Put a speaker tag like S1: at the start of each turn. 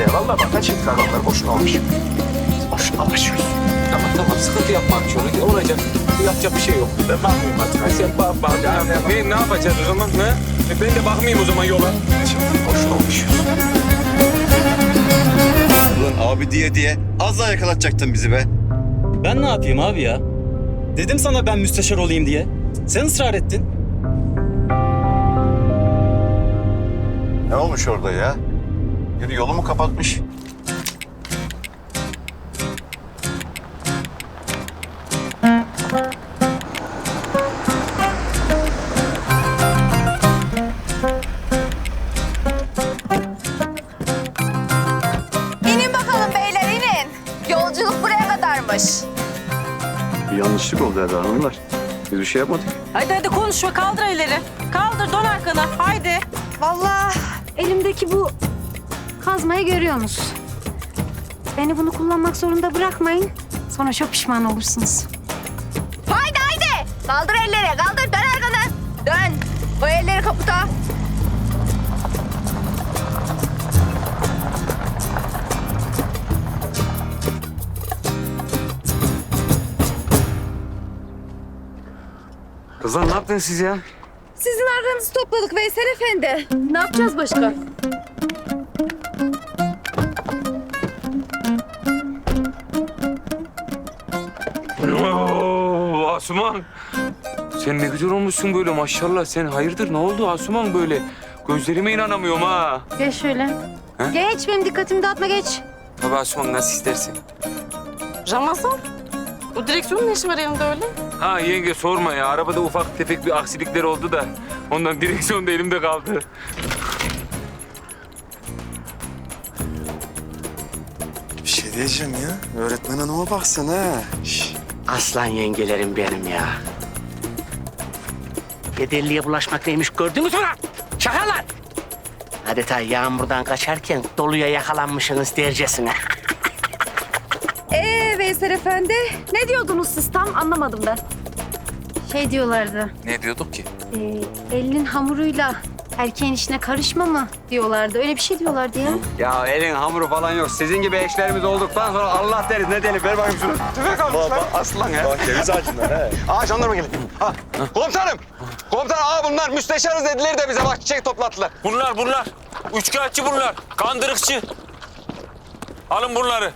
S1: de ya. Vallahi bak kaç yıllık adamlar boşuna olmuş. Boşuna uğraşıyoruz.
S2: Tamam tamam sıkıntı yapma şöyle olacak. Yapacak bir şey yok. Ben bakmıyorum artık. Sen bak bak. Ne, ne yapacağız o zaman? Ne? E ben de bakmayayım o zaman yola.
S1: Boşuna uğraşıyoruz.
S3: Ulan abi diye diye az daha yakalatacaktın bizi be.
S4: Ben ne yapayım abi ya? Dedim sana ben müsteşar olayım diye. Sen ısrar ettin.
S3: Ne olmuş orada ya? Yürü yolu mu kapatmış?
S5: İnin bakalım beyler inin. Yolculuk buraya kadarmış.
S3: Bir yanlışlık oldu herhalde hanımlar. Biz bir şey yapmadık.
S6: Hadi hadi konuşma kaldır elleri. Kaldır dön arkana haydi.
S5: Vallahi
S7: Elimdeki bu kazmayı görüyorsunuz. Beni bunu kullanmak zorunda bırakmayın. Sonra çok pişman olursunuz.
S5: haydi haydi. Kaldır elleri kaldır dön arkanı. Dön. Koy elleri kaputa.
S2: Kızlar ne yaptınız siz ya?
S5: Sizin arkanızı topladık Veysel Efendi.
S7: Ne yapacağız başka?
S2: Oo, Asuman. Sen ne güzel olmuşsun böyle maşallah. Sen hayırdır ne oldu Asuman böyle? Gözlerime inanamıyorum ha.
S7: Geç şöyle. Geç benim dikkatimi dağıtma geç.
S2: Tabii Asuman nasıl istersin.
S6: Ramazan. Bu direksiyonun ne işi var yanında öyle?
S2: Ha yenge sorma ya. Arabada ufak tefek bir aksilikler oldu da. Ondan direksiyon da elimde kaldı.
S8: Bir şey diyeceğim ya. Öğretmen hanıma baksana ha. Şş,
S9: Aslan yengelerim benim ya. Bedelliye bulaşmak neymiş gördünüz mü? lan? Şakalar. Adeta yağmurdan kaçarken doluya yakalanmışsınız dercesine.
S5: Veysel Efendi.
S7: Ne diyordunuz siz tam anlamadım ben. Şey diyorlardı.
S2: Ne diyorduk ki?
S7: E, elinin hamuruyla erkeğin işine karışma mı diyorlardı. Öyle bir şey diyorlardı ya.
S10: Ya elin hamuru falan yok. Sizin gibi eşlerimiz olduktan sonra Allah deriz ne diyelim. Ver bakayım şunu. Tüfek almışlar. Aslan ya.
S8: Bak ceviz ağacından he.
S10: Aa jandarma gelin. Ha. Komutanım. Komutanım aa bunlar müsteşarız dediler de bize bak çiçek toplattılar.
S2: Bunlar bunlar. Üçkağıtçı bunlar. Kandırıkçı. Alın bunları.